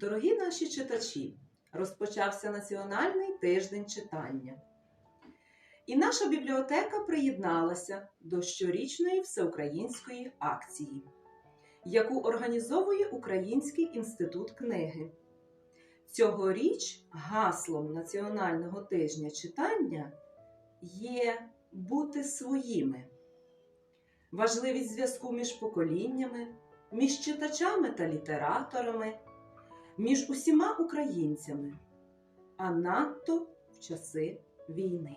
Дорогі наші читачі, розпочався Національний тиждень читання. І наша бібліотека приєдналася до щорічної всеукраїнської акції, яку організовує Український інститут книги. Цьогоріч гаслом Національного тижня читання є бути своїми. Важливість зв'язку між поколіннями, між читачами та літераторами, між усіма українцями, а надто в часи війни.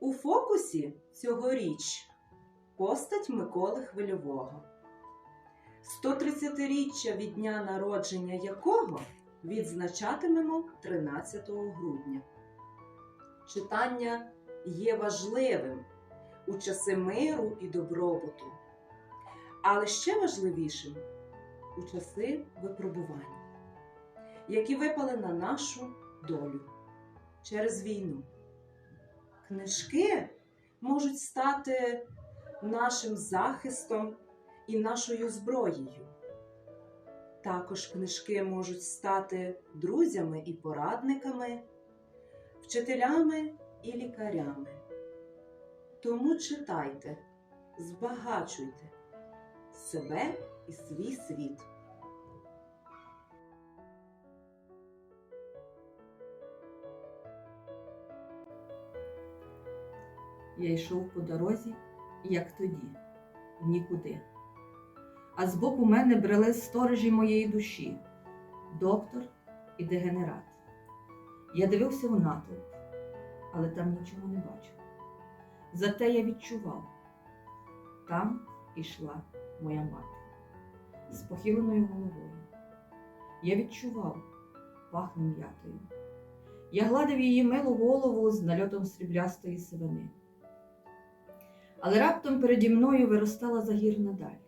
У фокусі цьогоріч постать Миколи Хвильового, 130-річчя від дня народження якого відзначатимемо 13 грудня. Читання є важливим у часи миру і добробуту, але ще важливішим у часи випробувань, які випали на нашу долю через війну. Книжки можуть стати нашим захистом і нашою зброєю. Також книжки можуть стати друзями і порадниками, вчителями і лікарями. Тому читайте, збагачуйте себе і свій світ. Я йшов по дорозі, як тоді, в нікуди. А збоку мене брели сторожі моєї душі, доктор і дегенерат. Я дивився в натовп, але там нічого не бачив. Зате я відчував, там ішла моя мати з похиленою головою. Я відчував, пахне м'ятою. Я гладив її милу голову з нальотом сріблястої сивини. Але раптом переді мною виростала загірна даль.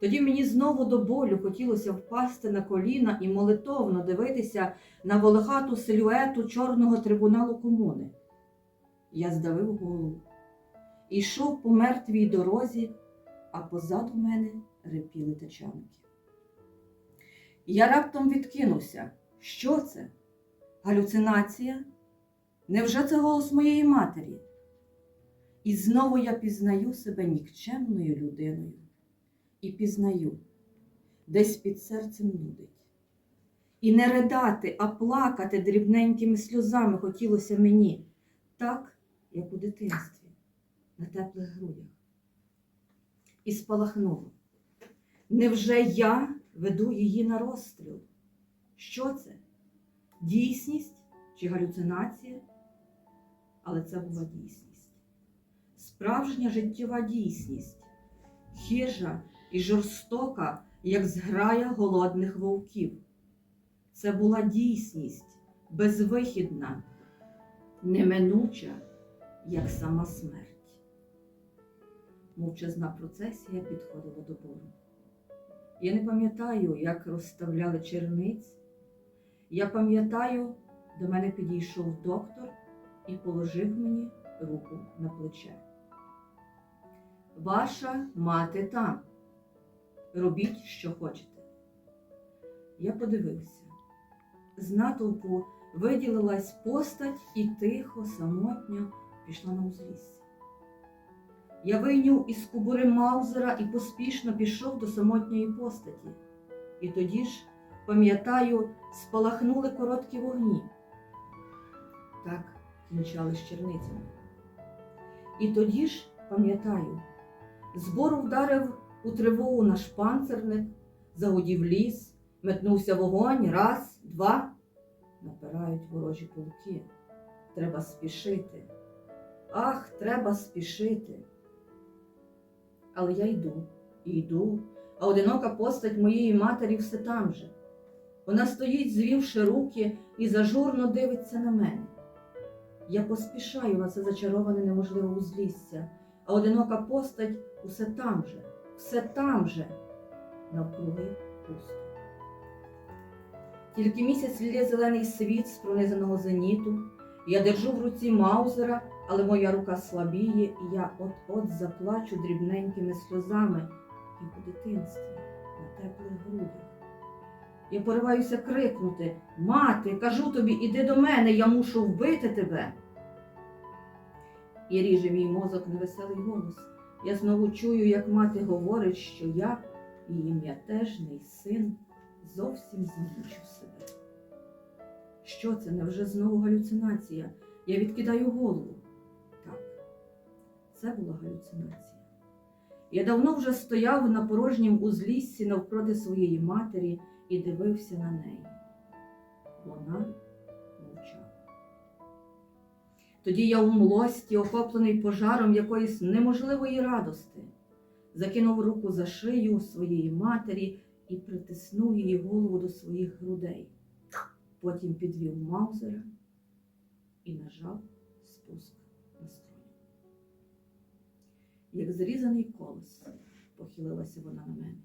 Тоді мені знову до болю хотілося впасти на коліна і молитовно дивитися на волохату силюету чорного трибуналу комуни. Я здавив голову, йшов по мертвій дорозі, а позаду мене репіли тачанки. Я раптом відкинувся. Що це? Галюцинація? Невже це голос моєї матері? І знову я пізнаю себе нікчемною людиною. І пізнаю, десь під серцем нудить. І не ридати, а плакати дрібненькими сльозами хотілося мені, так, як у дитинстві, на теплих грудях. І спалахнуло. Невже я веду її на розстріл? Що це? Дійсність чи галюцинація? Але це була дійсність справжня життєва дійсність, хижа і жорстока, як зграя голодних вовків. Це була дійсність безвихідна, неминуча, як сама смерть. Мовчазна процесія підходила до бору. Я не пам'ятаю, як розставляли черниць. Я пам'ятаю, до мене підійшов доктор і положив мені руку на плече. Ваша мати там. Робіть, що хочете. Я подивився. З натовпу виділилась постать і тихо, самотньо пішла на узлісся. Я вийняв із кубури Маузера і поспішно пішов до самотньої постаті. І тоді ж, пам'ятаю, спалахнули короткі вогні. Так кінчали з черницями. І тоді ж, пам'ятаю, збору вдарив у тривогу наш панцерник, загудів ліс, метнувся вогонь, раз, два. Напирають ворожі полки. Треба спішити. Ах, треба спішити. Але я йду і йду, а одинока постать моєї матері все там же. Вона стоїть, звівши руки, і зажурно дивиться на мене. Я поспішаю на це зачароване неможливе узлісся, а одинока постать усе там же, все там же, навкруги пусто. Тільки місяць лє зелений світ з пронизаного зеніту. Я держу в руці Маузера, але моя рука слабіє, і я от-от заплачу дрібненькими сльозами, як у дитинстві, на теплих грудях. Я пориваюся крикнути Мати, кажу тобі, іди до мене, я мушу вбити тебе. І ріже мій мозок невеселий голос. Я знову чую, як мати говорить, що я, її м'ятежний син, зовсім замучив себе. Що це? Невже знову галюцинація? Я відкидаю голову. Це була галюцинація. Я давно вже стояв на порожнім узліссі навпроти своєї матері і дивився на неї. Вона мовчала. Тоді я у млості, охоплений пожаром якоїсь неможливої радости, закинув руку за шию своєї матері і притиснув її голову до своїх грудей. Потім підвів маузера і нажав спуск. Як зрізаний колос, похилилася вона на мене.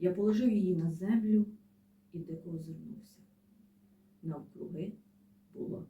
Я положив її на землю і дико озирнувся. Навкруги було